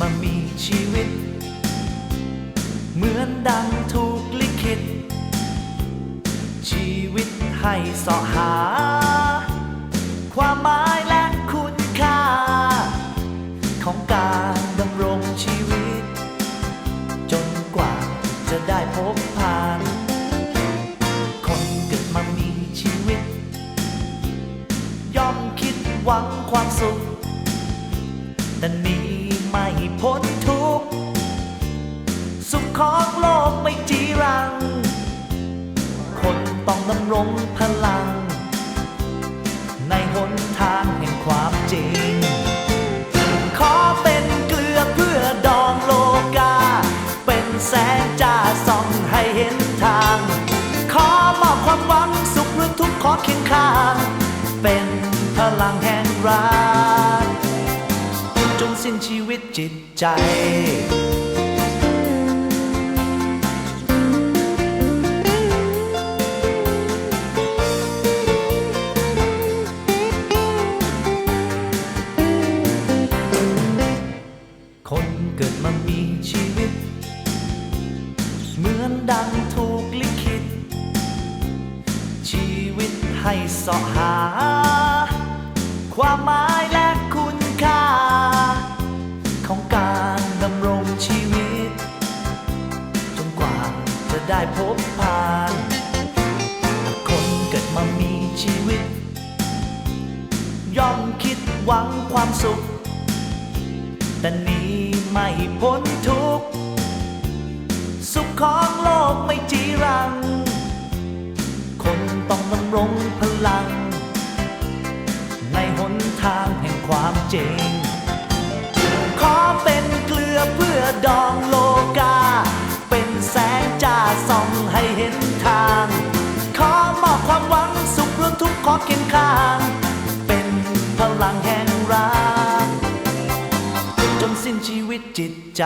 มามีชีวิต เหมือนดังถูกลิขิต ชีวิตให้สอหา ความหมายและคุณค่า ของการดำรงชีวิต จนกว่าจะได้พบผ่าน คนเกิดมามีชีวิต ย่อมคิดหวังความสุขแต่นมี ไม่พ้นทุกสุขของโลกไม่จีรัง คนต้องดำรงพลัง ในหนทางแห่งความจริง ขอเป็นเกลือเพื่อดองโลกา เป็นแสงจ้าส่องให้เห็นทาง ขอมอบความหวังสุขหรือทุกข์ขอเคียงข้าง เป็นพลังแห่งรัก สิ้นชีวิตจิตใจ คนเกิดมามีชีวิต เหมือนดังถูกลิขิต ชีวิตให้สาะหา ความหมาย ได้พบผ่านคนเกิดมามีชีวิต ย่อมคิดหวังความสุข แต่นี้ไม่พ้นทุกข์สุขของโลกไม่จีรัง คนต้องดำรงพลัง ในหนทางแห่งความจริง ขอเป็นเกลือเพื่อดองโลกา เป็นส ส่องให้เห็นทาง ขอมอบความหวังสุขเรือทุกข์ขอเคียงข้าง เป็นพลังแห่งรักจนสิ้นชีวิตจิตใจ